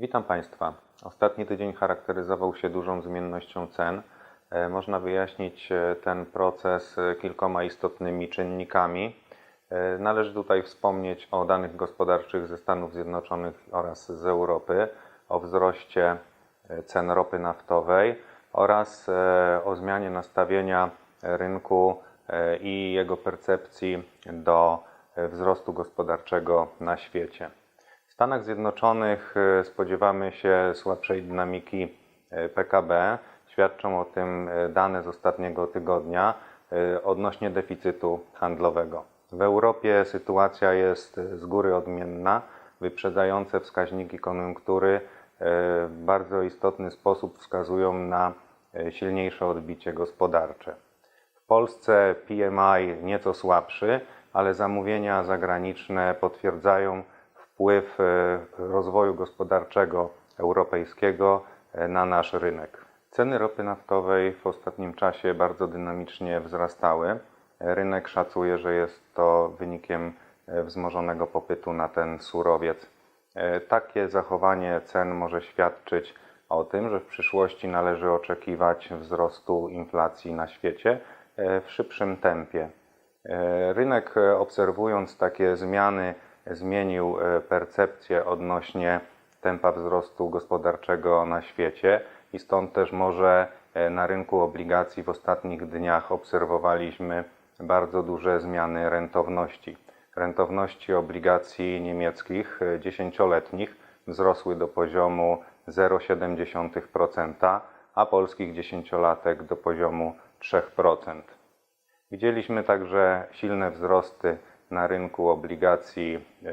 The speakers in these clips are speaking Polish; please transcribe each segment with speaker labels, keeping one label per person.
Speaker 1: Witam Państwa. Ostatni tydzień charakteryzował się dużą zmiennością cen. E, Można wyjaśnić e, ten proces e, kilkoma istotnymi czynnikami. Należy tutaj wspomnieć o danych gospodarczych ze Stanów Zjednoczonych oraz z Europy, o wzroście cen ropy naftowej oraz o zmianie nastawienia rynku i jego percepcji do wzrostu gospodarczego na świecie. Stanach Zjednoczonych e, spodziewamy się słabszej dynamiki e, PKB. Świadczą o tym e, dane z ostatniego tygodnia odnośnie deficytu handlowego. W Europie sytuacja jest z góry odmienna. Wyprzedzające wskaźniki koniunktury w bardzo istotny sposób wskazują na silniejsze odbicie gospodarcze. W Polsce PMI nieco słabszy, ale zamówienia zagraniczne potwierdzają wpływ e, rozwoju gospodarczego europejskiego e, na nasz rynek. Ceny ropy naftowej w ostatnim czasie bardzo dynamicznie wzrastały. Rynek szacuje, że jest to wynikiem e, wzmożonego popytu na ten surowiec. E, Takie zachowanie cen może świadczyć o tym, że w przyszłości należy oczekiwać wzrostu inflacji na świecie e, w szybszym tempie. E, Rynek, e, obserwując takie zmiany, zmienił e, percepcję odnośnie tempa wzrostu gospodarczego na świecie i stąd też może e, na rynku obligacji w ostatnich dniach obserwowaliśmy bardzo duże zmiany rentowności. Rentowności obligacji niemieckich e, dziesięcioletnich wzrosły do poziomu 0,7%, a polskich dziesięciolatek do poziomu 3%. Widzieliśmy także silne wzrosty na rynku obligacji e,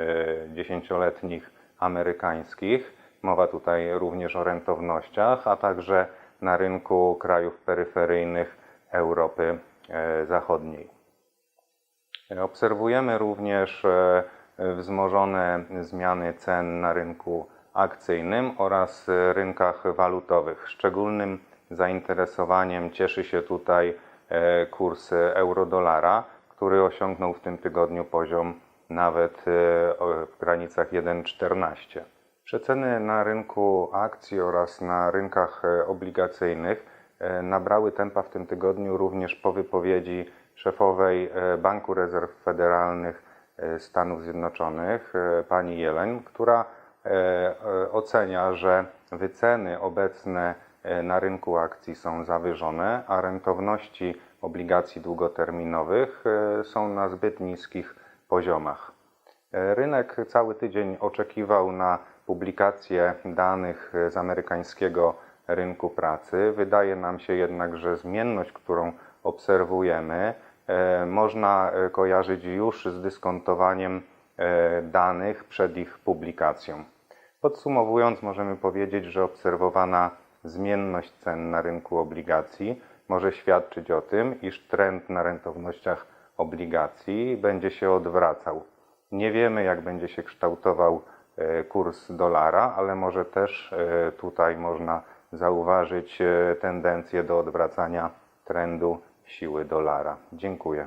Speaker 1: dziesięcioletnich amerykańskich. Mowa tutaj również o rentownościach, a także na rynku krajów peryferyjnych Europy e, Zachodniej. Obserwujemy również e, wzmożone zmiany cen na rynku akcyjnym oraz rynkach walutowych. Szczególnym zainteresowaniem cieszy się tutaj kurs euro-dolara, który osiągnął w tym tygodniu poziom nawet e, w granicach 1,14. Przeceny na rynku akcji oraz na rynkach e, obligacyjnych e, nabrały tempa w tym tygodniu również po wypowiedzi szefowej Banku Rezerw Federalnych Stanów Zjednoczonych, pani Jelen, która ocenia, że wyceny obecne na rynku akcji są zawyżone, a rentowności obligacji długoterminowych e, są na zbyt niskich poziomach. E, Rynek cały tydzień oczekiwał na publikację danych z amerykańskiego rynku pracy. Wydaje nam się jednak, że zmienność, którą obserwujemy, e, można kojarzyć już z dyskontowaniem danych przed ich publikacją. Podsumowując, możemy powiedzieć, że obserwowana zmienność cen na rynku obligacji może świadczyć o tym, iż trend na rentownościach obligacji będzie się odwracał. Nie wiemy, jak będzie się kształtował e, kurs dolara, ale może też e, tutaj można zauważyć e, tendencję do odwracania trendu siły dolara. Dziękuję.